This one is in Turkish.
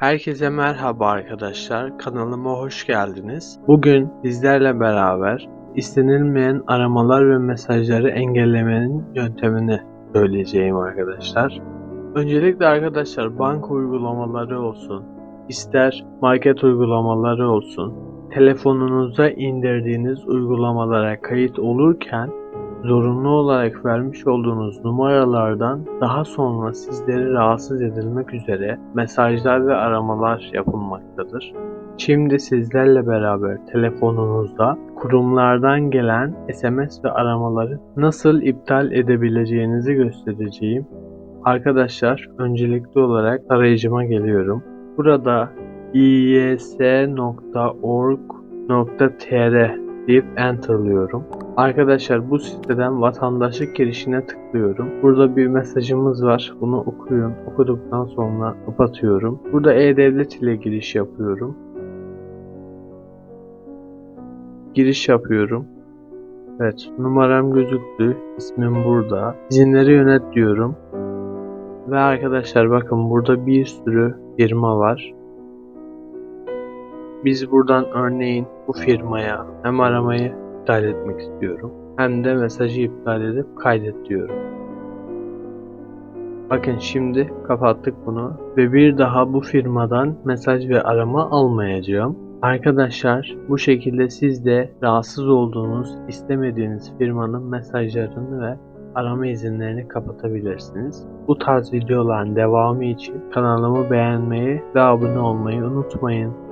Herkese merhaba arkadaşlar. Kanalıma hoş geldiniz. Bugün sizlerle beraber istenilmeyen aramalar ve mesajları engellemenin yöntemini söyleyeceğim arkadaşlar. Öncelikle arkadaşlar banka uygulamaları olsun, ister market uygulamaları olsun, telefonunuza indirdiğiniz uygulamalara kayıt olurken zorunlu olarak vermiş olduğunuz numaralardan daha sonra sizleri rahatsız edilmek üzere mesajlar ve aramalar yapılmaktadır. Şimdi sizlerle beraber telefonunuzda kurumlardan gelen SMS ve aramaları nasıl iptal edebileceğinizi göstereceğim. Arkadaşlar öncelikli olarak arayıcıma geliyorum. Burada iys.org.tr deyip enterlıyorum. Arkadaşlar bu siteden vatandaşlık girişine tıklıyorum. Burada bir mesajımız var. Bunu okuyun. Okuduktan sonra kapatıyorum. Burada e-devlet ile giriş yapıyorum. Giriş yapıyorum. Evet numaram gözüktü. İsmim burada. İzinleri yönet diyorum. Ve arkadaşlar bakın burada bir sürü firma var. Biz buradan örneğin bu firmaya hem aramayı iptal etmek istiyorum hem de mesajı iptal edip kaydet diyorum. Bakın şimdi kapattık bunu ve bir daha bu firmadan mesaj ve arama almayacağım. Arkadaşlar bu şekilde siz de rahatsız olduğunuz, istemediğiniz firmanın mesajlarını ve arama izinlerini kapatabilirsiniz. Bu tarz videoların devamı için kanalımı beğenmeyi ve abone olmayı unutmayın.